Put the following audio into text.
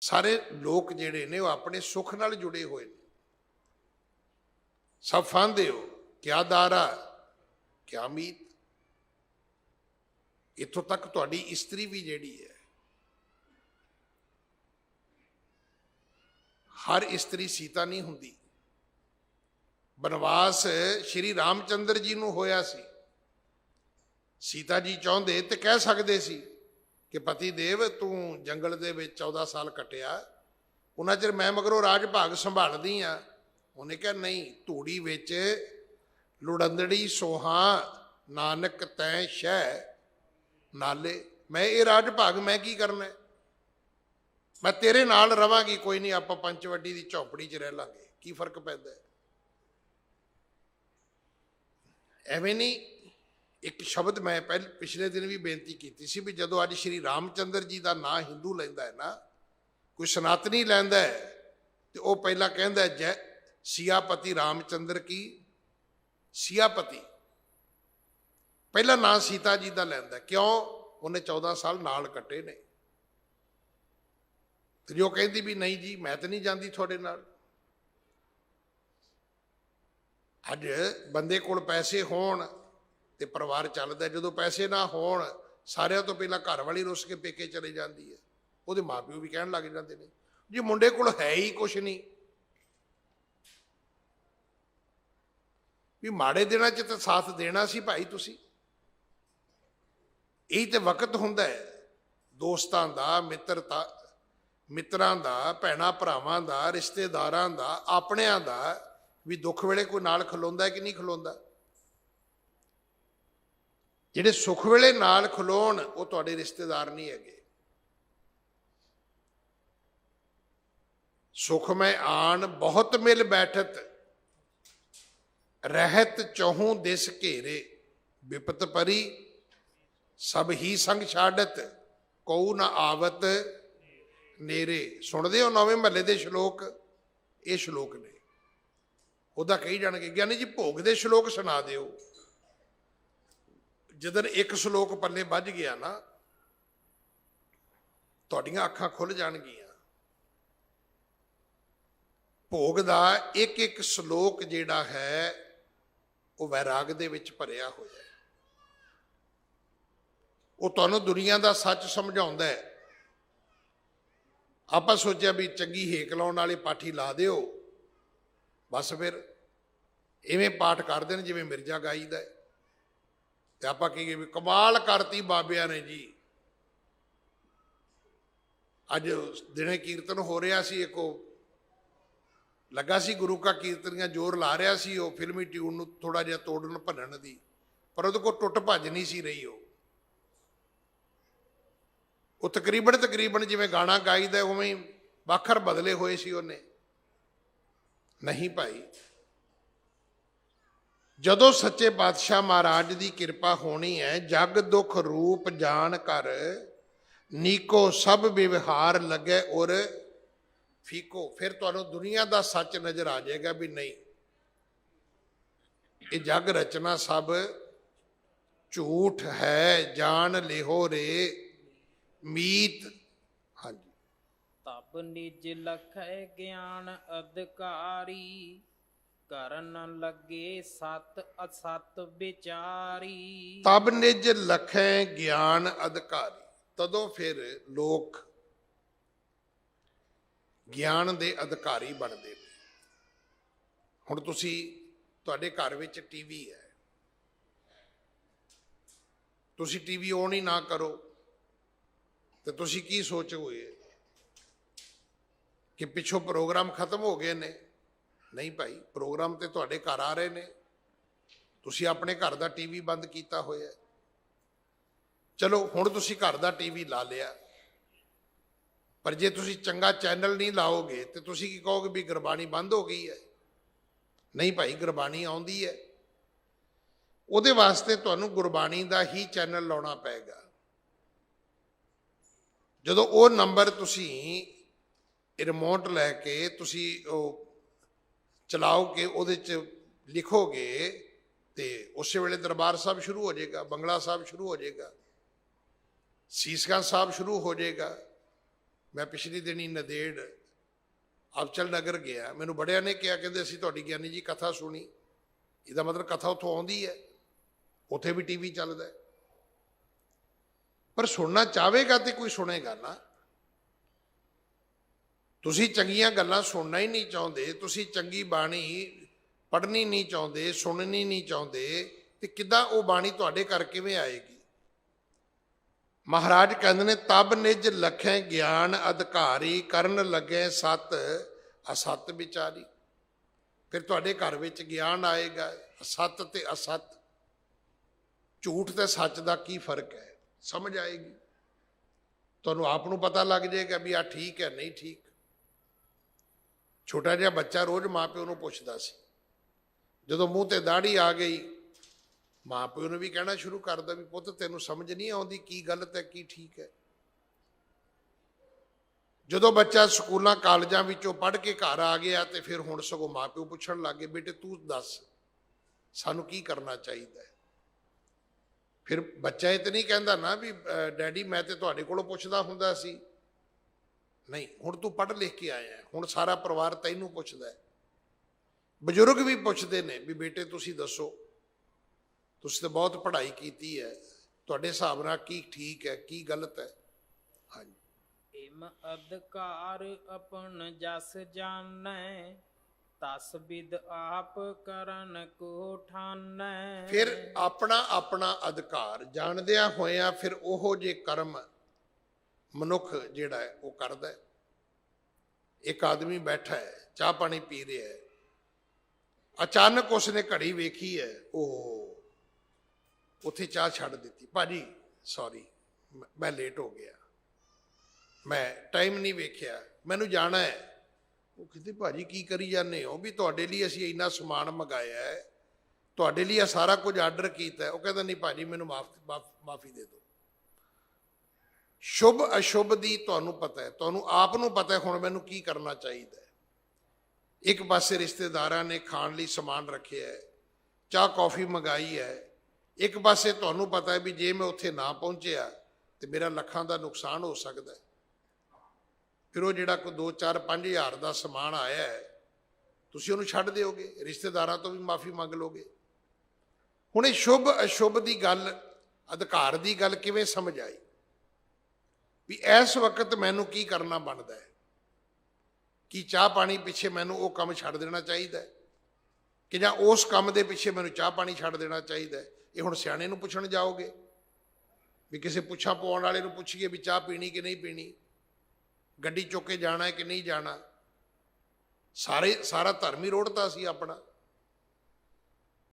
ਸਾਰੇ ਲੋਕ ਜਿਹੜੇ ਨੇ ਉਹ ਆਪਣੇ ਸੁੱਖ ਨਾਲ ਜੁੜੇ ਹੋਏ ਨੇ। ਸਭ ਫਾਂਦੇ ਹੋ। ਕਿਆ ਦਾਰਾ ਕਿਆ ਮੀਤ। ਇੱਥੋਂ ਤੱਕ ਤੁਹਾਡੀ ਇਸਤਰੀ ਵੀ ਜਿਹੜੀ ਹੈ, ਹਰ ਇਸਤਰੀ ਸੀਤਾ ਨਹੀਂ ਹੁੰਦੀ। ਬਨਵਾਸ ਸ਼੍ਰੀ ਰਾਮਚੰਦਰ ਜੀ ਨੂੰ ਹੋਇਆ ਸੀ। ਸੀਤਾ ਜੀ ਚਾਹੁੰਦੇ ਤੇ ਕਹਿ ਸਕਦੇ ਸੀ ਕਿ ਪਤੀ ਦੇਵ, ਤੂੰ ਜੰਗਲ ਦੇ ਵਿੱਚ 14 ਸਾਲ ਕੱਟਿਆ। ਉਹਨਾਂ ਚਿਰ ਮੈਂ ਮਗਰੋਂ ਰਾਜ ਭਾਗ ਸੰਭਾਲਦੀ ਆ। ਉਹਨੇ ਕਿਹਾ, ਨਹੀਂ, ਧੂੜੀ ਵਿੱਚ ਲੁੜੰਦੜੀ ਸੋਹਾ, ਨਾਨਕ ਤੈ ਸ਼ਹਿ ਨਾਲੇ। ਮੈਂ ਇਹ ਰਾਜ ਭਾਗ ਮੈਂ ਕੀ ਕਰਨਾ ਮੈਂ ਤੇਰੇ ਨਾਲ ਰਵਾਂਗੀ, ਕੋਈ ਨਹੀਂ, ਆਪਾਂ ਪੰਚਵੱਡੀ ਦੀ ਝੌਂਪੜੀ 'ਚ ਰਹਿ ਲਾਂਗੇ। ਕੀ ਫ਼ਰਕ ਪੈਂਦਾ ਐਵੇਂ ਨਹੀਂ ਇੱਕ ਸ਼ਬਦ ਮੈਂ ਪਹਿਲ ਪਿਛਲੇ ਦਿਨ ਵੀ ਬੇਨਤੀ ਕੀਤੀ ਸੀ ਵੀ ਜਦੋਂ ਅੱਜ ਸ਼੍ਰੀ ਰਾਮਚੰਦਰ ਜੀ ਦਾ ਨਾਂ ਹਿੰਦੂ ਲੈਂਦਾ ਹੈ ਨਾ ਕੋਈ ਸਨਾਤਨੀ ਲੈਂਦਾ ਹੈ ਤੇ ਉਹ ਪਹਿਲਾਂ ਕਹਿੰਦਾ ਹੈ, ਜੈ ਸਿਆਪਤੀ ਰਾਮਚੰਦਰ ਕੀ? ਸਿਆਪਤੀ। ਪਹਿਲਾ ਨਾਂ ਸੀਤਾ ਜੀ ਦਾ ਲੈਂਦਾ ਕਿਉਂ? ਉਹਨੇ 14 ਸਾਲ ਨਾਲ ਕੱਟੇ ਨੇ। ਤੇ ਜੋ ਕਹਿੰਦੀ ਵੀ ਨਹੀਂ ਜੀ ਮੈਂ ਤਾਂ ਨਹੀਂ ਜਾਂਦੀ ਤੁਹਾਡੇ ਨਾਲ। ਅੱਜ ਬੰਦੇ ਕੋਲ ਪੈਸੇ ਹੋਣ ਤੇ ਪਰਿਵਾਰ ਚੱਲਦਾ ਜਦੋਂ ਪੈਸੇ ਨਾ ਹੋਣ, ਸਾਰਿਆਂ ਤੋਂ ਪਹਿਲਾਂ ਘਰ ਵਾਲੀ ਰੁੱਸ ਕੇ ਪੇਕੇ ਚਲੇ ਜਾਂਦੀ ਹੈ। ਉਹਦੇ ਮਾਪਿਓ ਵੀ ਕਹਿਣ ਲੱਗ ਜਾਂਦੇ ਨੇ, ਜੀ ਮੁੰਡੇ ਕੋਲ ਹੈ ਹੀ ਕੁਛ ਨਹੀਂ। ਵੀ ਮਾੜੇ ਦਿਨਾਂ 'ਚ ਤਾਂ ਸਾਥ ਦੇਣਾ ਸੀ ਭਾਈ ਤੁਸੀਂ। ਇਹ ਤੇ ਵਕਤ ਹੁੰਦਾ ਹੈ। ਦੋਸਤਾਂ ਦਾ ਮਿੱਤਰਤਾ ਮਿੱਤਰਾਂ ਦਾ, ਭੈਣਾ ਭਰਾਵਾਂ ਦਾ, ਰਿਸ਼ਤੇਦਾਰਾਂ ਦਾ, ਆਪਣਿਆਂ ਦਾ ਵੀ ਦੁੱਖ ਵੇਲੇ ਕੋਈ ਨਾਲ ਖਲੋਂਦਾ ਕਿ ਨਹੀਂ ਖਲੋਂਦਾ? ਜਿਹੜੇ ਸੁੱਖ ਵੇਲੇ ਨਾਲ ਖਲੋਣ, ਉਹ ਤੁਹਾਡੇ ਰਿਸ਼ਤੇਦਾਰ ਨਹੀਂ ਹੈਗੇ। ਸੁਖ ਮੈਂ ਆਣ, ਬਹੁਤ ਮਿਲ ਬੈਠਤ, ਰਹਿਤ ਚਹੂ ਦਿਸ ਘੇਰੇ, ਵਿਪਤ ਪਰੀ, ਸਭ ਹੀ ਸੰਗ ਛਾੜਤ, ਕਉ ਨ ਆਵਤ ਨੇਰੇ। ਸੁਣਦੇ ਹੋ ਨਵੇਂ ਮਹੱਲੇ ਦੇ ਸ਼ਲੋਕ? ਇਹ ਸ਼ਲੋਕ ਨੇ। ਉਹਦਾ ਕਹੀ ਜਾਣਗੇ, ਗਿਆਨੀ ਜੀ, ਭੋਗ ਦੇ ਸ਼ਲੋਕ ਸੁਣਾ ਦਿਓ। ਜਦੋਂ ਇੱਕ ਸ਼ਲੋਕ ਪੱਲੇ ਵੱਜ ਗਿਆ ਨਾ, ਤੁਹਾਡੀਆਂ ਅੱਖਾਂ ਖੁੱਲ ਜਾਣਗੀਆਂ। ਭੋਗ ਦਾ ਇੱਕ ਇੱਕ ਸ਼ਲੋਕ ਜਿਹੜਾ ਹੈ, ਉਹ ਵੈਰਾਗ ਦੇ ਵਿੱਚ ਭਰਿਆ ਹੋਇਆ ਹੈ। ਉਹ ਤੁਹਾਨੂੰ ਦੁਨੀਆ ਦਾ ਸੱਚ ਸਮਝਾਉਂਦਾ ਹੈ। ਆਪਾਂ ਸੋਚਿਆ ਵੀ ਚੰਗੀ ਹੇਕ ਲਾਉਣ ਵਾਲੇ ਪਾਠੀ ਲਾ ਦਿਓ। ਬਸ ਫਿਰ ਐਵੇਂ ਪਾਠ ਕਰਦੇ ਨੇ ਜਿਵੇਂ ਮਿਰਜ਼ਾ ਗਾਈਦਾ ਹੈ। ਤੇ ਆਪਾਂ ਕਹੀਏ ਵੀ ਕਮਾਲ ਕਰਤੀ ਬਾਬਿਆਂ ਨੇ ਜੀ। ਅੱਜ ਦਿਨੇ ਕੀਰਤਨ ਹੋ ਰਿਹਾ ਸੀ ਇੱਕ ਉਹ। ਲੱਗਾ ਸੀ ਗੁਰੂ ਕਾ ਕੀਰਤਨੀਆਂ ਜ਼ੋਰ ਲਾ ਰਿਹਾ ਸੀ ਉਹ ਫਿਲਮੀ ਟਿਊਨ ਨੂੰ ਥੋੜਾ ਜਿਹਾ ਤੋੜਨ ਭੰਨਣ ਦੀ। ਪਰ ਉਹਦੇ ਕੋਲ ਟੁੱਟ ਭੱਜ ਨਹੀਂ ਸੀ ਰਹੀ ਉਹ। ਉਹ ਤਕਰੀਬਨ ਤਕਰੀਬਨ ਜਿਵੇਂ ਗਾਣਾ ਗਾਈਦਾ ਉਵੇਂ ਹੀ ਬਾਖਰ ਬਦਲੇ ਹੋਏ ਸੀ ਉਹਨੇ। ਨਹੀਂ ਭਾਈ ਜਦੋਂ ਸੱਚੇ ਪਾਤਸ਼ਾਹ ਮਹਾਰਾਜ ਦੀ ਕਿਰਪਾ ਹੋਣੀ ਹੈ, ਜਗ ਦੁਖ ਰੂਪ ਜਾਣ ਕਰ, ਨੀਕੋ ਸਭ ਵਿਵਹਾਰ ਲੱਗੇ ਔਰ ਫੀਕੋ। ਫਿਰ ਤੁਹਾਨੂੰ ਦੁਨੀਆ ਦਾ ਸੱਚ ਨਜ਼ਰ ਆ ਜਾਏਗਾ ਵੀ ਨਹੀਂ। ਇਹ ਜਗ ਰਚਨਾ ਸਭ ਝੂਠ ਹੈ, ਜਾਣ ਲਿਹੋ ਰੇ ਮੀਤ। ਹਾਂਜੀ। ਤਬ ਨਿਜ ਲਖੈ ਗਿਆਨ ਅਧਿਕਾਰੀ ਕਰਨ ਲੱਗੇ ਸਤ ਅਸਤ ਵਿਚਾਰੀ। ਤਬ ਨਿਜ ਲਖੈ ਗਿਆਨ ਅਧਿਕਾਰੀ। ਤਦੋਂ ਫਿਰ ਲੋਕ ਗਿਆਨ ਦੇ ਅਧਿਕਾਰੀ ਬਣਦੇ ਨੇ। ਹੁਣ ਤੁਸੀਂ ਤੁਹਾਡੇ ਘਰ ਵਿੱਚ ਟੀਵੀ ਹੈ। ਤੁਸੀਂ ਟੀਵੀ ਔਨ ਹੀ ਨਾ ਕਰੋ। ਤੇ ਤੁਸੀਂ ਕੀ ਸੋਚੋਗੇ? ਕਿ ਪਿੱਛੋਂ ਪ੍ਰੋਗਰਾਮ ਖਤਮ ਹੋ ਗਏ ਨੇ। ਨਹੀਂ ਭਾਈ, ਪ੍ਰੋਗਰਾਮ ਤੇ ਤੁਹਾਡੇ ਘਰ ਆ ਰਹੇ ਨੇ। ਤੁਸੀਂ ਆਪਣੇ ਘਰ ਦਾ ਟੀਵੀ ਬੰਦ ਕੀਤਾ ਹੋਇਆ ਚਲੋ, ਹੁਣ ਤੁਸੀਂ ਘਰ ਦਾ ਟੀਵੀ ਲਾ ਲਿਆ। ਪਰ ਜੇ ਤੁਸੀਂ ਚੰਗਾ ਚੈਨਲ ਨਹੀਂ ਲਾਓਗੇ, ਤੇ ਤੁਸੀਂ ਕੀ ਕਹੋਗੇ ਵੀ ਗੁਰਬਾਣੀ ਬੰਦ ਹੋ ਗਈ ਹੈ? ਨਹੀਂ ਭਾਈ, ਗੁਰਬਾਣੀ ਆਉਂਦੀ ਹੈ। ਉਹਦੇ ਵਾਸਤੇ ਤੁਹਾਨੂੰ ਗੁਰਬਾਣੀ ਦਾ ਹੀ ਚੈਨਲ ਲਾਉਣਾ ਪਏਗਾ। ਜਦੋਂ ਉਹ ਨੰਬਰ ਤੁਸੀਂ ਰਿਮੋਟ ਲੈ ਕੇ ਤੁਸੀਂ ਉਹ ਚਲਾਓਗੇ, ਉਹਦੇ ਚ ਲਿਖੋਗੇ ਤੇ ਉਸੇ ਵੇਲੇ ਦਰਬਾਰ ਸਾਹਿਬ ਸ਼ੁਰੂ ਹੋ ਜਾਏਗਾ, ਬੰਗਲਾ ਸਾਹਿਬ ਸ਼ੁਰੂ ਹੋ ਜਾਏਗਾ ਸੀਸਗੰਜ ਸਾਹਿਬ ਸ਼ੁਰੂ ਹੋ ਜਾਏਗਾ। ਮੈਂ ਪਿਛਲੀ ਦਿਨੀ ਨਦੇੜ ਅਬਚਲ ਨਗਰ ਗਿਆ, ਮੈਨੂੰ ਬੜਿਆਂ ਨੇ ਕਿਹਾ, ਕਹਿੰਦੇ ਅਸੀਂ ਤੁਹਾਡੀ ਗਿਆਨੀ ਜੀ ਕਥਾ ਸੁਣੀ। ਇਹਦਾ ਮਤਲਬ ਕਥਾ ਉੱਥੋਂ ਆਉਂਦੀ ਹੈ, ਉੱਥੇ ਵੀ ਟੀਵੀ ਚੱਲਦਾ ਪਰ ਸੁਣਨਾ ਚਾਹੇਗਾ ਤੇ ਕੋਈ ਸੁਣੇਗਾ ਨਾ। ਤੁਸੀਂ ਚੰਗੀਆਂ ਗੱਲਾਂ ਸੁਣਨਾ ਹੀ ਨਹੀਂ ਚਾਹੁੰਦੇ, ਤੁਸੀਂ ਚੰਗੀ ਬਾਣੀ ਪੜ੍ਹਨੀ ਨਹੀਂ ਚਾਹੁੰਦੇ, ਸੁਣਨੀ ਨਹੀਂ ਚਾਹੁੰਦੇ, ਤੇ ਕਿੱਦਾਂ ਉਹ ਬਾਣੀ ਤੁਹਾਡੇ ਘਰ ਕਿਵੇਂ ਆਏਗੀ? ਮਹਾਰਾਜ ਕਹਿੰਦੇ ਨੇ, ਤਬ ਨਿਜ ਲਖੈ ਗਿਆਨ ਅਧਿਕਾਰੀ, ਕਰਨ ਲੱਗੇ ਸਤ ਅਸਤ ਵਿਚਾਰੀ। ਫਿਰ ਤੁਹਾਡੇ ਘਰ ਵਿੱਚ ਗਿਆਨ ਆਏਗਾ ਸਤ ਤੇ ਅਸਤ। ਝੂਠ ਤੇ ਸੱਚ ਦਾ ਕੀ ਫ਼ਰਕ ਹੈ? ਸਮਝ ਆਏਗੀ? ਤੁਹਾਨੂੰ ਆਪ ਨੂੰ ਪਤਾ ਲੱਗ ਜਾਏਗਾ ਵੀ ਆ ਠੀਕ ਹੈ, ਨਹੀਂ ਠੀਕ। ਛੋਟਾ ਜਿਹਾ ਬੱਚਾ ਰੋਜ਼ ਮਾਪਿਓ ਨੂੰ ਪੁੱਛਦਾ ਸੀ। ਜਦੋਂ ਮੂੰਹ ਤੇ ਦਾੜੀ ਆ ਗਈ ਮਾਪਿਓ ਨੂੰ ਵੀ ਕਹਿਣਾ ਸ਼ੁਰੂ ਕਰਦਾ ਵੀ ਪੁੱਤ ਤੈਨੂੰ ਸਮਝ ਨਹੀਂ ਆਉਂਦੀ ਕੀ ਗਲਤ ਹੈ, ਕੀ ਠੀਕ ਹੈ। ਜਦੋਂ ਬੱਚਾ ਸਕੂਲਾਂ, ਕਾਲਜਾਂ ਵਿੱਚੋਂ ਪੜ੍ਹ ਕੇ ਘਰ ਆ ਗਿਆ ਤੇ ਫਿਰ ਹੁਣ ਸਗੋਂ ਮਾਪਿਓ ਪੁੱਛਣ ਲੱਗੇ ਬੇਟੇ ਤੂੰ ਦੱਸ, ਸਾਨੂੰ ਕੀ ਕਰਨਾ ਚਾਹੀਦਾ ਹੈ? ਫਿਰ ਬੱਚਾ ਇਹ ਤੇ ਨਹੀਂ ਕਹਿੰਦਾ ਨਾ ਵੀ ਡੈਡੀ ਮੈਂ ਤੇ ਤੁਹਾਡੇ ਕੋਲੋਂ ਪੁੱਛਦਾ ਹੁੰਦਾ ਸੀ। ਨਹੀਂ ਹੁਣ ਤੂੰ ਪੜ੍ਹ ਲਿਖ ਕੇ ਆਇਆ ਹੁਣ ਸਾਰਾ ਪਰਿਵਾਰ ਤੈਨੂੰ ਪੁੱਛਦਾ ਹੈ। ਬਜ਼ੁਰਗ ਵੀ ਪੁੱਛਦੇ ਨੇ ਵੀ ਬੇਟੇ ਤੁਸੀਂ ਦੱਸੋ ਤੁਸੀਂ ਤਾਂ ਬਹੁਤ ਪੜ੍ਹਾਈ ਕੀਤੀ ਹੈ। ਤੁਹਾਡੇ ਹਿਸਾਬ ਨਾਲ ਕੀ ਠੀਕ ਹੈ ਕੀ ਗਲਤ ਹੈ? ਹਾਂਜੀ। ਇਮ ਅਧਿਕਾਰ ਆਪਨ ਜਸ ਜਾਣੈ ਤਸ ਬਿਦ ਆਪ ਕਰਨ ਕੋ ਠਾਨੈ। ਫਿਰ ਆਪਣਾ ਆਪਣਾ ਅਧਿਕਾਰ ਜਾਣਦਿਆਂ ਹੋਇਆਂ ਫਿਰ ਉਹੋ ਜੇ ਕਰਮ ਮਨੁੱਖ ਜਿਹੜਾ ਹੈ, ਉਹ ਕਰਦਾ ਹੈ। ਇੱਕ ਆਦਮੀ ਬੈਠਾ ਹੈ, ਚਾਹ ਪਾਣੀ ਪੀ ਰਿਹਾ ਹੈ। ਅਚਾਨਕ ਉਸਨੇ ਘੜੀ ਵੇਖੀ ਹੈ, ਉਹ ਉੱਥੇ ਚਾਹ ਛੱਡ ਦਿੱਤੀ। ਭਾਜੀ ਸੌਰੀ ਮੈਂ ਲੇਟ ਹੋ ਗਿਆ। ਮੈਂ ਟਾਈਮ ਨਹੀਂ ਵੇਖਿਆ। ਮੈਨੂੰ ਜਾਣਾ ਹੈ। ਉਹ ਕਹਿੰਦੇ, ਭਾਜੀ, ਕੀ ਕਰੀ ਜਾਂਦੇ ਹੋ? ਵੀ ਤੁਹਾਡੇ ਲਈ ਅਸੀਂ ਇੰਨਾ ਸਮਾਨ ਮੰਗਾਇਆ ਹੈ। ਤੁਹਾਡੇ ਲਈ ਇਹ ਸਾਰਾ ਕੁਝ ਆਰਡਰ ਕੀਤਾ ਉਹ ਕਹਿੰਦਾ, ਨਹੀਂ ਭਾਜੀ, ਮੈਨੂੰ ਮਾਫ ਮਾਫੀ ਦੇ ਦਿਓ। ਸ਼ੁਭ ਅਸ਼ੁਭ ਦੀ ਤੁਹਾਨੂੰ ਪਤਾ ਹੈ, ਤੁਹਾਨੂੰ ਆਪ ਨੂੰ ਪਤਾ ਹੈ ਹੁਣ ਮੈਨੂੰ ਕੀ ਕਰਨਾ ਚਾਹੀਦਾ ਹੈ। ਇੱਕ ਪਾਸੇ ਰਿਸ਼ਤੇਦਾਰਾਂ ਨੇ ਖਾਣ ਲਈ ਸਮਾਨ ਰੱਖਿਆ ਹੈ, ਚਾਹ ਕੌਫੀ ਮੰਗਾਈ ਹੈ, ਇੱਕ ਪਾਸੇ ਤੁਹਾਨੂੰ ਪਤਾ ਹੈ ਵੀ ਜੇ ਮੈਂ ਉੱਥੇ ਨਾ ਪਹੁੰਚਿਆ ਤੇ ਮੇਰਾ ਲੱਖਾਂ ਦਾ ਨੁਕਸਾਨ ਹੋ ਸਕਦਾ ਹੈ। ਫਿਰ ਉਹ ਜਿਹੜਾ ਕੋਈ 2 4 5000 ਦਾ ਸਮਾਨ ਆਇਆ ਹੈ, ਤੁਸੀਂ ਉਹਨੂੰ ਛੱਡ ਦਿਓਗੇ, ਰਿਸ਼ਤੇਦਾਰਾਂ ਤੋਂ ਵੀ ਮਾਫੀ ਮੰਗ ਲੋਗੇ। ਹੁਣ ਇਹ ਸ਼ੁਭ ਅਸ਼ੁਭ ਦੀ ਗੱਲ, ਅਧਿਕਾਰ ਦੀ ਗੱਲ ਕਿਵੇਂ ਸਮਝ ਆਈ? ਵੀ ਇਸ ਵਕਤ ਮੈਨੂੰ ਕੀ ਕਰਨਾ ਬਣਦਾ ਹੈ? ਕੀ ਚਾਹ ਪਾਣੀ ਪਿੱਛੇ ਮੈਨੂੰ ਉਹ ਕੰਮ ਛੱਡ ਦੇਣਾ ਚਾਹੀਦਾ ਹੈ? ਕਿ ਜਾਂ ਉਸ ਕੰਮ ਦੇ ਪਿੱਛੇ ਮੈਨੂੰ ਚਾਹ ਪਾਣੀ ਛੱਡ ਦੇਣਾ ਚਾਹੀਦਾ ਹੈ? ਇਹ ਹੁਣ ਸਿਆਣੇ ਨੂੰ ਪੁੱਛਣ ਜਾਓਗੇ? ਵੀ ਕਿਸੇ ਪੁੱਛਾਂ ਪਾਉਣ ਵਾਲੇ ਨੂੰ ਪੁੱਛੀਏ ਵੀ ਚਾਹ ਪੀਣੀ ਕਿ ਨਹੀਂ ਪੀਣੀ? ਗੱਡੀ ਚੁੱਕ ਕੇ ਜਾਣਾ ਹੈ ਕਿ ਨਹੀਂ ਜਾਣਾ? ਸਾਰੇ, ਸਾਰਾ ਧਰਮ ਹੀ ਰੋੜਤਾ ਸੀ ਆਪਣਾ।